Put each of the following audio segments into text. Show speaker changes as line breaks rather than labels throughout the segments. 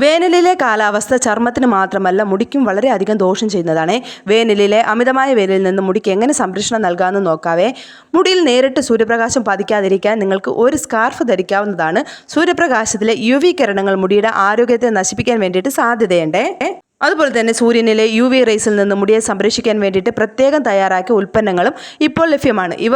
വേനലിലെ കാലാവസ്ഥ ചർമ്മത്തിന് മാത്രമല്ല മുടിക്കും വളരെയധികം ദോഷം ചെയ്യുന്നതാണ്. വേനലിലെ അമിതമായ വേനലിൽ നിന്ന് മുടിക്ക് എങ്ങനെ സംരക്ഷണം നൽകാമെന്ന് നോക്കാവേ. മുടിയിൽ നേരിട്ട് സൂര്യപ്രകാശം പതിക്കാതിരിക്കാൻ നിങ്ങൾക്ക് ഒരു സ്കാർഫ് ധരിക്കാവുന്നതാണ്. സൂര്യപ്രകാശത്തിലെ യു വി കിരണങ്ങൾ മുടിയുടെ ആരോഗ്യത്തെ നശിപ്പിക്കാൻ വേണ്ടിയിട്ട് സാധ്യതയുണ്ട്. അതുപോലെ തന്നെ സൂര്യനിലെ യു വി റേസിൽ നിന്ന് മുടിയെ സംരക്ഷിക്കാൻ വേണ്ടിയിട്ട് പ്രത്യേകം തയ്യാറാക്കിയ ഉൽപ്പന്നങ്ങളും ഇപ്പോൾ ലഭ്യമാണ്. ഇവ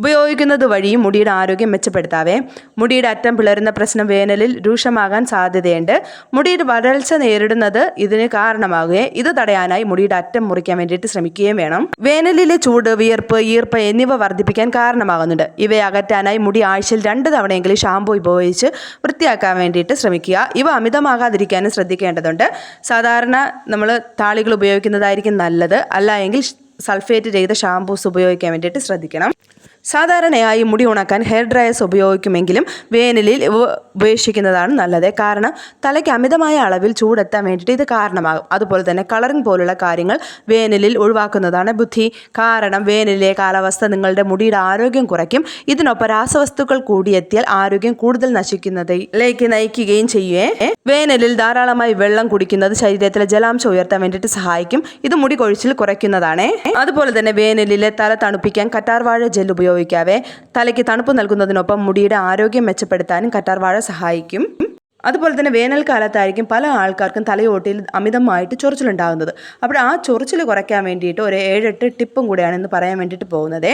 ഉപയോഗിക്കുന്നത് വഴിയും മുടിയുടെ ആരോഗ്യം മെച്ചപ്പെടുത്താവേ. മുടിയുടെ അറ്റം പിളരുന്ന പ്രശ്നം വേനലിൽ രൂക്ഷമാകാൻ സാധ്യതയുണ്ട്. മുടിയുടെ വരൾച്ച നേരിടുന്നത് ഇതിന് കാരണമാകുകയും ഇത് തടയാനായി മുടിയുടെ അറ്റം മുറിക്കാൻ വേണ്ടിയിട്ട് ശ്രമിക്കുകയും വേണം. വേനലിലെ ചൂട് വിയർപ്പ് ഈർപ്പ് എന്നിവ വർദ്ധിപ്പിക്കാൻ കാരണമാകുന്നുണ്ട്. ഇവയെ അകറ്റാനായി മുടി ആഴ്ചയിൽ രണ്ട് തവണയെങ്കിലും ഷാമ്പു ഉപയോഗിച്ച് വൃത്തിയാക്കാൻ വേണ്ടിയിട്ട് ശ്രമിക്കുക. ഇവ അമിതമാകാതിരിക്കാനും ശ്രദ്ധിക്കേണ്ടതുണ്ട്. സാധാരണ നമ്മൾ താളികൾ ഉപയോഗിക്കുന്നതായിരിക്കും നല്ലത്. അല്ല എങ്കിൽ സൾഫേറ്റ് ചെയ്ത ഷാമ്പൂസ് ഉപയോഗിക്കാൻ വേണ്ടിയിട്ട് ശ്രദ്ധിക്കണം. സാധാരണയായി മുടി ഉണക്കാൻ ഹെയർ ഡ്രയേഴ്സ് ഉപയോഗിക്കുമെങ്കിലും വേനലിൽ ഉപേക്ഷിക്കുന്നതാണ് നല്ലത്. കാരണം തലയ്ക്ക് അമിതമായ അളവിൽ ചൂടെത്താൻ വേണ്ടിയിട്ട് ഇത് കാരണമാകും. അതുപോലെ തന്നെ കളറിംഗ് പോലുള്ള കാര്യങ്ങൾ വേനലിൽ ഒഴിവാക്കുന്നതാണ് ബുദ്ധി. കാരണം വേനലിലെ കാലാവസ്ഥ നിങ്ങളുടെ മുടിയുടെ ആരോഗ്യം കുറയ്ക്കും. ഇതിനൊപ്പം രാസവസ്തുക്കൾ കൂടിയെത്തിയാൽ ആരോഗ്യം കൂടുതൽ നശിക്കുന്നതിലേക്ക് നയിക്കുകയും ചെയ്യുവേ വേനലിൽ ധാരാളമായി വെള്ളം കുടിക്കുന്നത് ശരീരത്തിലെ ജലാംശം ഉയർത്താൻ വേണ്ടിയിട്ട് സഹായിക്കും. ഇത് മുടി കൊഴിച്ചിൽ കുറയ്ക്കുന്നതാണ്. അതുപോലെ തന്നെ വേനലിലെ തല തണുപ്പിക്കാൻ കറ്റാർവാഴ ജെൽ ഉപയോഗിക്കാവേ. തലയ്ക്ക് തണുപ്പ് നൽകുന്നതിനൊപ്പം മുടിയുടെ ആരോഗ്യം മെച്ചപ്പെടുത്താനും കറ്റാർവാഴ സഹായിക്കും. അതുപോലെ തന്നെ വേനൽക്കാലത്തായിരിക്കും പല ആൾക്കാർക്കും തലയോട്ടിയിൽ അമിതമായിട്ട് ചൊറിച്ചിലുണ്ടാകുന്നത്. അപ്പോൾ ആ ചൊറിച്ചിൽ കുറയ്ക്കാൻ വേണ്ടിയിട്ട് ഒരു ഏഴെട്ട് ടിപ്പും കൂടെയാണ് ഇന്ന് പറയാൻ വേണ്ടിയിട്ട് പോകുന്നത്.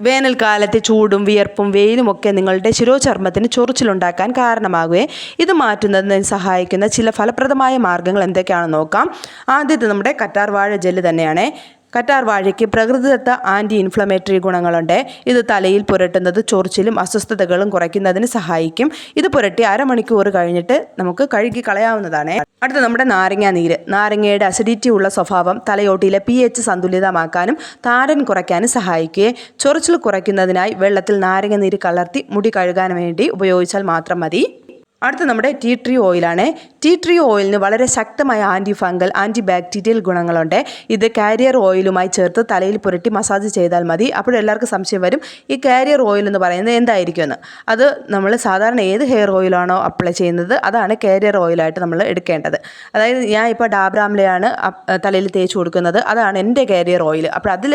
വേനൽക്കാലത്തെ ചൂടും വിയർപ്പും വെയിലും ഒക്കെ നിങ്ങളുടെ ശിരോചർമ്മത്തിന് ചൊറിച്ചിലുണ്ടാക്കാൻ കാരണമാകുകയും ഇത് മാറ്റുന്നതിന് സഹായിക്കുന്ന ചില ഫലപ്രദമായ മാർഗങ്ങൾ എന്തൊക്കെയാണെന്ന് നോക്കാം. ആദ്യത്തെ നമ്മുടെ കറ്റാർവാഴ ജെല്ല് തന്നെയാണ്. കറ്റാർ വാഴയ്ക്ക് പ്രകൃതിദത്ത ആന്റി ഇൻഫ്ലമേറ്ററി ഗുണങ്ങളുണ്ട്. ഇത് തലയിൽ പുരട്ടുന്നത് ചൊറിച്ചിലും അസ്വസ്ഥതകളും കുറയ്ക്കുന്നതിന് സഹായിക്കും. ഇത് പുരട്ടി അരമണിക്കൂർ കഴിഞ്ഞിട്ട് നമുക്ക് കഴുകി കളയാവുന്നതാണ്. അടുത്ത നമ്മുടെ നാരങ്ങ നീര്. നാരങ്ങയുടെ അസിഡിറ്റി ഉള്ള സ്വഭാവം തലയോട്ടിയിലെ പി എച്ച് സന്തുലിതമാക്കാനും താരൻ കുറയ്ക്കാനും സഹായിക്കുകയും ചൊറിച്ചിൽ കുറയ്ക്കുന്നതിനായി വെള്ളത്തിൽ നാരങ്ങ നീര് കലർത്തി മുടി കഴുകാൻ വേണ്ടി ഉപയോഗിച്ചാൽ മാത്രം മതി. അടുത്ത നമ്മുടെ ടീ ട്രീ ഓയിലാണ് ടീ ട്രീ ഓയിലിന് വളരെ ശക്തമായ ആന്റി ഫംഗൽ ആന്റി ബാക്ടീരിയൽ ഗുണങ്ങളുണ്ട്. ഇത് കാരിയർ ഓയിലുമായി ചേർത്ത് തലയിൽ പുരട്ടി മസാജ് ചെയ്താൽ മതി. അപ്പോഴെല്ലാവർക്കും സംശയം വരും ഈ കാരിയർ ഓയിൽ എന്ന് പറയുന്നത് എന്തായിരിക്കും എന്ന് അത് നമ്മൾ സാധാരണ ഏത് ഹെയർ ഓയിലാണോ അപ്ലൈ ചെയ്യുന്നത്? അതാണ് കാരിയർ ഓയിലായിട്ട് നമ്മൾ എടുക്കേണ്ടത്. അതായത് ഞാൻ ഇപ്പോൾ ഡാബ്രാംലയാണ് തലയിൽ തേച്ച് കൊടുക്കുന്നത്. അതാണ് എന്റെ കാരിയർ ഓയിൽ അപ്പോൾ അതിൽ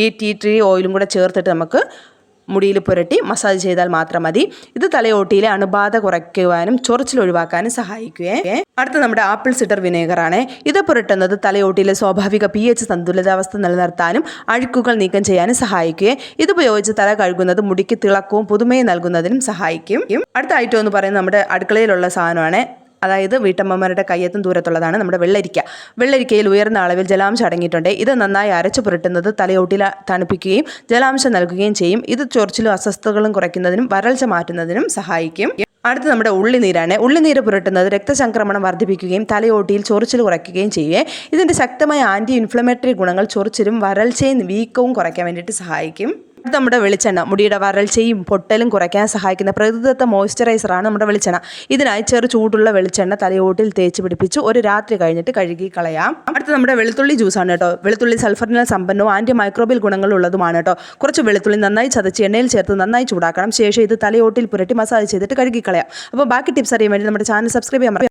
ഈ ടീ ട്രീ ഓയിലും കൂടെ ചേർത്തിട്ട് നമുക്ക് മുടിയിൽ പുരട്ടി മസാജ് ചെയ്താൽ മാത്രം മതി. ഇത് തലയോട്ടിയിലെ അണുബാധ കുറയ്ക്കുവാനും ചൊറിച്ചിൽ ഒഴിവാക്കാനും സഹായിക്കുകയെ അടുത്ത നമ്മുടെ ആപ്പിൾ സിഡർ വിനേഗറാണ്. ഇത് പുരട്ടുന്നത് തലയോട്ടിയിലെ സ്വാഭാവിക പി എച്ച് സന്തുലിതാവസ്ഥ നിലനിർത്താനും അഴുക്കുകൾ നീക്കം ചെയ്യാനും സഹായിക്കുകയും ഇത് ഉപയോഗിച്ച് തല കഴുകുന്നത് മുടിക്ക് തിളക്കവും പുതുമയും നൽകുന്നതിനും സഹായിക്കും. അടുത്ത ഐറ്റം എന്ന് പറയുന്നത് നമ്മുടെ അടുക്കളയിലുള്ള സാധനമാണ്. അതായത് വീട്ടമ്മമാരുടെ കയ്യെത്തും ദൂരത്തുള്ളതാണ് നമ്മുടെ വെള്ളരിക്ക. വെള്ളരിക്കയിൽ ഉയർന്ന അളവിൽ ജലാംശം അടങ്ങിയിട്ടുണ്ട്. ഇത് നന്നായി അരച്ചു പുരട്ടുന്നത് തലയോട്ടിൽ തണുപ്പിക്കുകയും ജലാംശം നൽകുകയും ചെയ്യും. ഇത് ചൊറിച്ചിലും അസ്വസ്ഥതകളും കുറയ്ക്കുന്നതിനും വരൾച്ച മാറ്റുന്നതിനും സഹായിക്കും. അടുത്ത് നമ്മുടെ ഉള്ളിനീരാണ്. ഉള്ളിനീര് പുരട്ടുന്നത് രക്തചംക്രമണം വർദ്ധിപ്പിക്കുകയും തലയോട്ടിയിൽ ചൊറിച്ചിൽ കുറയ്ക്കുകയും ചെയ്യുകയും ഇതിന്റെ ശക്തമായ ആന്റി ഇൻഫ്ലമേറ്ററി ഗുണങ്ങൾ ചൊറിച്ചിലും വരൾച്ചയും വീക്കവും കുറയ്ക്കാൻ വേണ്ടിയിട്ട് സഹായിക്കും. നമ്മുടെ വെളിച്ചെണ്ണ മുടിയുടെ വരൾച്ചയും പൊട്ടലും കുറയ്ക്കാൻ സഹായിക്കുന്ന പ്രകൃതിദത്ത മോയ്സ്ചറൈസറാണ് നമ്മുടെ വെളിച്ചെണ്ണ. ഇതിനായി ചെറു ചൂടുള്ള വെളിച്ചെണ്ണ തലയോട്ടിൽ തേച്ച് പിടിപ്പിച്ച് ഒരു രാത്രി കഴിഞ്ഞിട്ട് കഴുകി കളയാം. അടുത്ത നമ്മുടെ വെളുത്തുള്ളി ജ്യൂസാണ് കേട്ടോ. വെളുത്തുള്ളി സൾഫറിനാൽ സമ്പന്നവും ആന്റി മൈക്രോബിൽ ഗുണങ്ങളുള്ളതുമാണ് കേട്ടോ. കുറച്ച് വെളുത്തുള്ളി നന്നായി ചതച്ച് എണ്ണയിൽ ചേർത്ത് നന്നായി ചൂടാക്കണം. ശേഷം ഇത് തലയോട്ടിൽ പുരട്ടി മസാജ് ചെയ്തിട്ട് കഴുകി കളയാം. അപ്പോൾ ബാക്കി ടിപ്സ് അറിയാൻ വേണ്ടി നമ്മുടെ ചാനൽ സബ്സ്ക്രൈബ് മറക്കരുത്.